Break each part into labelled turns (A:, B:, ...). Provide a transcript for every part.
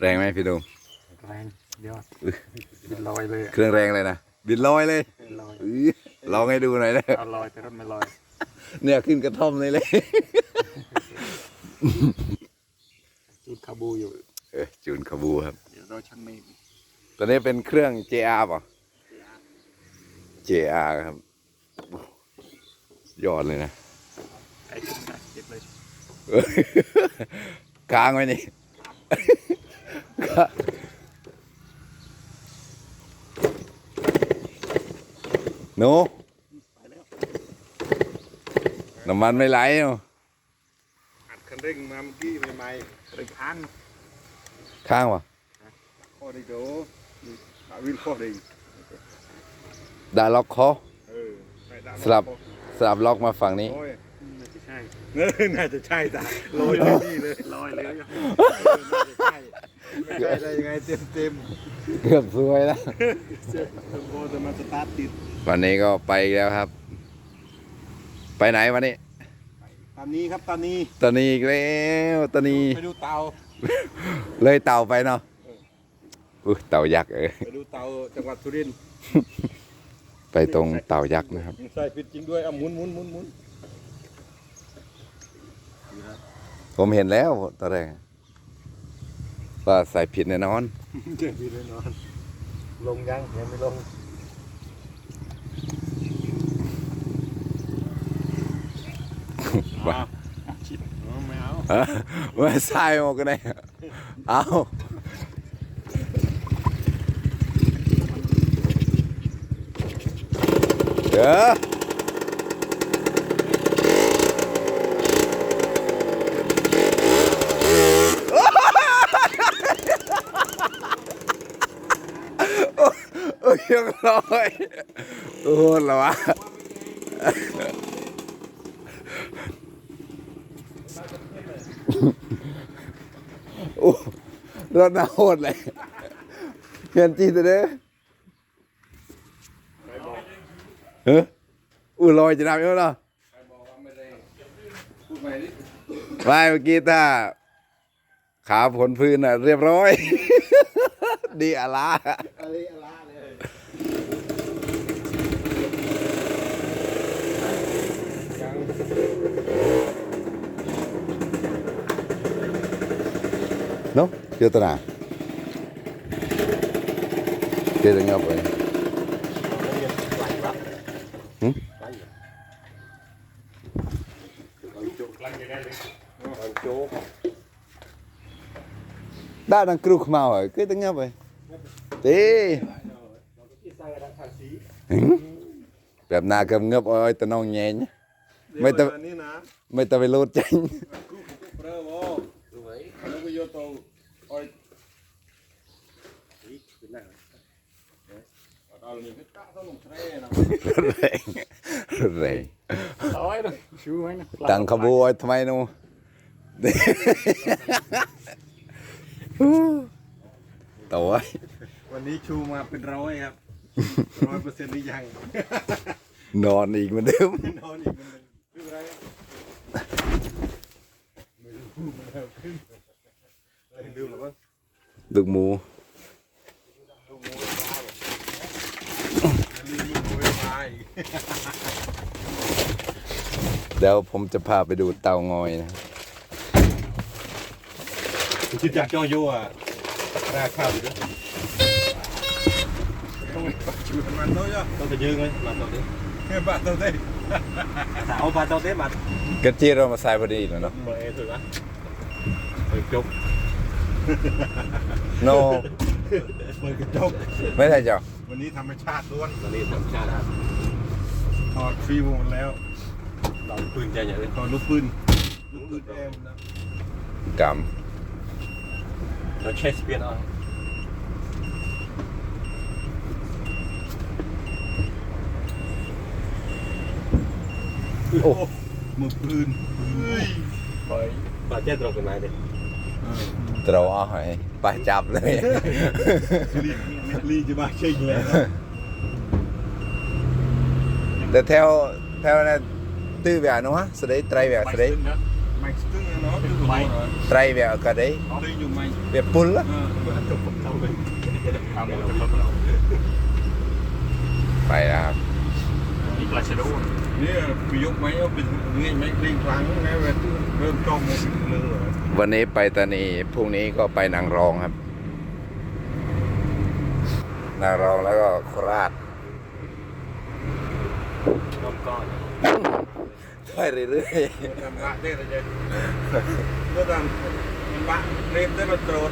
A: แรงไหมพี่ดุง
B: แรงเดี๋ยวบินลอยเลย
A: เครื่องแรงเลยนะบินลอยเลย
B: บินลอย
A: อื้อลองให้ดูหน่อยนะ
B: เอาลอยแต่รถไม่ลอย
A: เนี่ยขึ้นกระท่อมเลยเลย
B: จุดคาบูอยู่
A: เออจูนขบูครับ
B: เดี๋ยวเราช่างเมฆ
A: ตอนนี้เป็นเครื่อง JR ป่ะ JR ครับโอ้ยอดเลยนะ ค้างไว้นี่หนู
B: ไปแล้ว
A: น้ำมันไม่ไหลเนาะ
C: อัดคันเร่งมาเมื่อกี้ใหม่ๆเร่งค้าง
A: ค้างวะ
C: ข้อได้โดอาวินข้อได้
A: ได้ล็อกคอ
C: เออไม่ได้
A: สลับสลับล็อกมาฝั่งนี้
C: โอ้ย
B: น่าจะใช่
C: เออน่าจะใช่จ้ะลอยเลยนี่เลย
B: ลอยเลย
C: เออน่าจะใช่ไม่ใช่ได้ยังไงเต็มเต็ม
A: เกือบซวยแล้ว
C: ๆเจ้าโบจะมาสตาร์ทติด
A: วันนี้ก็ไปอีกแล้วครับ ไปไหนวันนี้
C: ตอนนี้ครับตอนนี้
A: ตอนนี้อีกแล้วตอนนี้
C: ไปดูเตา
A: เลยเต่าไปเนาะอุ้ยเต่ายักษ์เออ
C: ไปดูเตาจังหวัดสุรินทร์
A: ไปตรงเต่ายักษ์นะครับ
C: ใส่ผิดจริงด้วยเอาหมุนหมุนหมุนหมุน
A: ผมเห็นแล้วตอนแรกว่าใส่ผิดแน่นอน
C: เจ็บผิดแน่นอน ลงยังยังไม่ลง
A: ว่า
B: ชิด
C: อ๋อไม่เอา
A: เอ้อว่าใส่หมดกันเลยเอาเด้อ โอ้ยยังลอยโอ้โหเหรอวะโอ้รถน่าโหดเลยเพียนจีตัวเด้อเฮ้ยอู้ลอยจะนำยังไงล่ะไม่เมื่อกี้ถ้าขาผลพื้นอะ เรียบร้อย ดีอะละ
C: อะไรอะลาะ
A: เจอตัวหนาเจอตัวเงียบไปหึ
C: โจ๊ก
A: ได้ดังกรุกมาเอยนี่เป็
C: นหน้าเอาเลยไม่กล้าต้องลงทะเลนะ
A: แรงแรง
B: ลอยเลยชูไหมนะ
A: ตั้งขบวนทำไมนู่ตัววั
C: นนี้ชูมาเป็นร้อยครับร้อยเปอร์เซ็นต์หรือยัง
A: นอนอีกเหมือนเดิม
C: นอนอีกเหมันเป็นไรไม่รู้มันเริ่มขึ้นเลยดูหรือว่า
A: ลูกหมู
C: ลูกมูลฟ้าแบบมีลูกมูลฟ้าอีก
A: เดี๋ยวผมจะพาไปดูเตางอยนะ
C: คิดจากจ้อโย่อะราข้าวอยู่ด้วยต้องไปชูมันด้วยอะ
B: ต้องไปยืงเลยมาต่อดิ
C: เฮ้ยบ้าตัวเต้
B: สาวมาต่อดิมาก
A: ระเจี๊ยบเรามาใส่พอดีแล้วเนาะ
B: มาเอถือวะเปิดจบ
A: โน
C: เปิดกระจก
A: ไม่ใช่จ้ะ
C: วันนี้ธรรมชาติล้วน
B: ตอนนี้ธรรมชาติครับ
C: ถอดฟิวหมดแล้ว
B: เราปืนใจอย่างเลย
C: ถอดลูกปืนลูกปืนแอมนะ
A: ก
B: เราเชสเปียนเอา
C: โอ้มือปืนเฮ้ย
B: ไปบาดเจ็บตรงกันไหนเด็กำ
A: เราเอาให้ไปจับเลย
C: ลีลีจะมาเชิงเลย
A: แต่ theo theo này tư vẻ nó á, sau đấy trai vẻ sau đấy
C: ไม่ตึ้งเนาะไม้
A: ไตรเวียก็ได้
C: ตีอยู่ไม้
A: เวียปุ้นละ
C: เออ
B: จบผ มเข้าไป
C: ทำแล้วครับ
A: ไปนะครับ
C: นี่ปลาชะโดเนี่ยไปยกไม้เอาเป็นเงี้ยไม้กลิ้งครั้งไงเว้ยเริ่มต้มเลยเลย
A: วันนี้ไปตานีพรุ่งนี้ก็ไปนางรองครับ นางรองแล้วก็โคราช
B: รอบก้อน
A: ไปเรื่อย
C: ทำละได้เลยก็ทำมันบะเรียบได้มาโตรด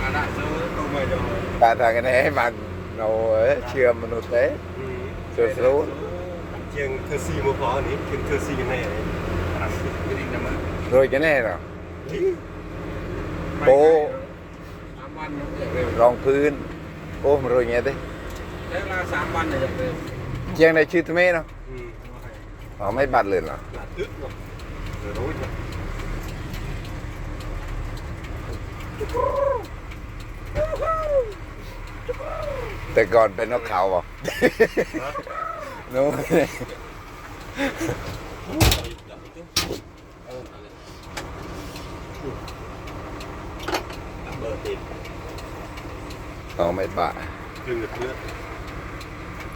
C: อาดะซื้อตรงไปจอ
A: ๆการทางกันให้มัน เราเอ้ยเชื่อมนุษย์เด้สุดรู้
B: เชียงเธอซีมือพออันนี้เชียงเธอซีกันแน่เลย
C: ไม่ดิ้งนะมัน
A: โรยกันแน่เนาะ
C: สามวันเร็ว
A: รองพื้น โอ้มันโรยเงี้ยดิ
C: ใช้เวลาสามวันเนี่ยเร็ว
A: เชียงในชื่อทำไมเนาะ
B: อืม
A: อ๋อไม่บัดเลยเหรอ
B: หลัดตึ๊ดเนาะเดี๋ยวรู้จ้ะ
A: แต่ก่อนเป็นนกเขาบ่นู้น
B: เบอร์ติด
A: อ๋อไม่บะ
B: กลึงกับเลือด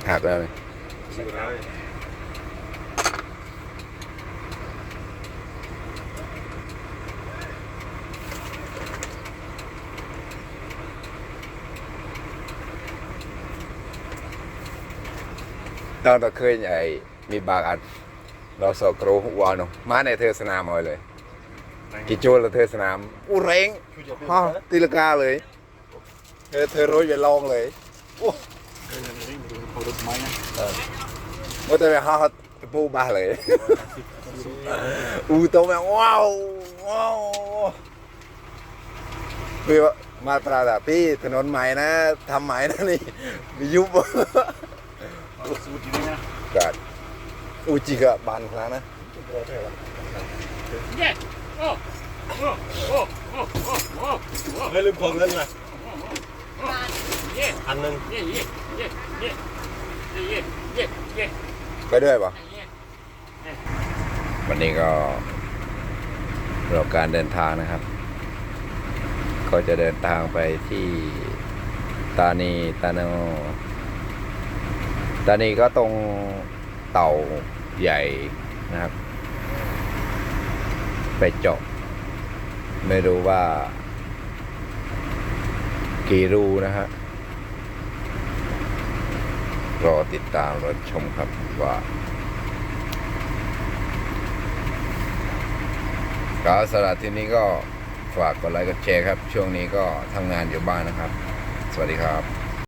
A: หักแล้วเลย
B: ชื่อร้า
A: เคยไอ้มีบากอัด เราสอกรูวานมาในเทศนามเอาเลย กิโจละเทศนามอู้เร่งฮะตีลงกาเลยเธอเธอรู้ไปลองเลย
C: เขารถไม้นะ
A: ว่าแต่ไปฮะปูบ้าเลยอู้โตแม่งว้าวว้าวพี่ว่ามาปราดาพี่ถนนใหม่นะทำใหม่นะนี่มียุบ
C: สูตรนี้นะ
A: กัด อูจิกะบานครั้งนะ
C: เย้โอ้โอ้โอ้โอ้โอ้โอ้
B: เฮ้ยลืมพงเงินมา
C: เย้
B: อันหนึง
C: เย้เย้เย้เย้เย้เย้เย้
A: ไปด้วยปะ
C: เย้
A: วันนี้ก็เราการเดินทางนะครับ ก็จะเดินทางไปที่ตานีตาโนตานีก็ตรง เต่าใหญ่นะครับ ไปเจาะ ไม่รู้ว่า กี่รูนะฮะรอติดตามรอชมครับว่าก็สำหรับที่นี้ก็ฝากกดไลค์กดแชร์ครับ ช่วงนี้ก็ทำงานอยู่บ้านนะครับ สวัสดีครับ